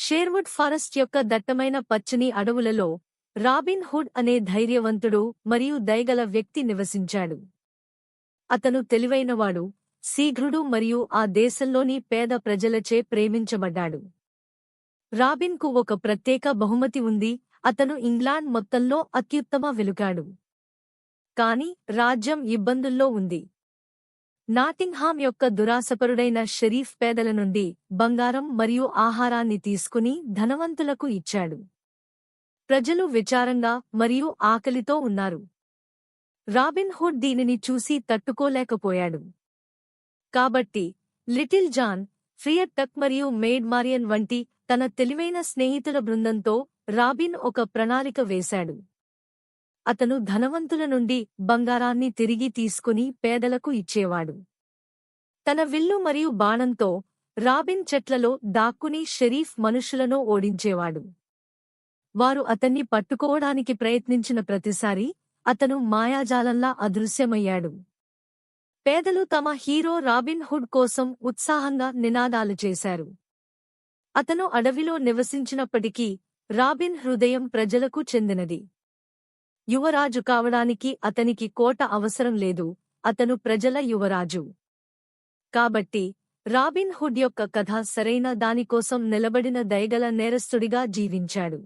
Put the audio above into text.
Sherwood forest యొక్క దట్టమైన పచ్చని అడవులలో రాబిన్ హుడ్ అనే ధైర్యవంతుడు మరియు దయగల వ్యక్తి నివసించాడు. అతను తెలివైనవాడు శీఘ్రుడు మరియు ఆ దేశంలోని పేద ప్రజలచే ప్రేమించబడ్డాడు. రాబిన్కు ఒక ప్రత్యేక బహుమతి ఉంది అతను ఇంగ్లాండ్ మొత్తంలో అత్యుత్తమ వెలుగాడు. కాని రాజ్యం ఇబ్బందుల్లో ఉంది. నాటింగ్హామ్ యొక్క దురాసపరుడైన షరీఫ్ పేదల నుండి బంగారం మరియు ఆహారాన్ని తీసుకుని ధనవంతులకు ఇచ్చాడు. ప్రజలు విచారంగా మరియు ఆకలితో ఉన్నారు. రాబిన్ హుడ్ దీనిని చూసి తట్టుకోలేకపోయాడు. కాబట్టి లిటిల్ జాన్ ఫ్రియర్ టక్ మరియు మేడ్ మారియన్ వంటి తన తెలివైన స్నేహితుల బృందంతో రాబిన్ ఒక ప్రణాళిక వేశాడు. అతను ధనవంతుల నుండి బంగారాన్ని తిరిగి తీసుకుని పేదలకు ఇచ్చేవాడు. తన విల్లు మరియు బాణంతో రాబిన్ చెట్లలో దాక్కుని షరీఫ్ మనుషులను ఓడించేవాడు. వారు అతన్ని పట్టుకోవడానికి ప్రయత్నించిన ప్రతిసారీ అతను మాయాజాలంలా అదృశ్యమయ్యాడు. పేదలు తమ హీరో రాబిన్ హుడ్ కోసం ఉత్సాహంగా నినాదాలు చేశారు. అతను అడవిలో నివసించినప్పటికీ రాబిన్ హృదయం ప్రజలకు చెందినది. యువరాజు కావడానికి అతనికి కోట అవసరం లేదు. అతను ప్రజల యువరాజు. కాబట్టి రాబిన్ హుడ్ యొక్క కథ సరైన దానికోసం నిలబడిన దయగల నేరస్తుడిగా జీవించాడు.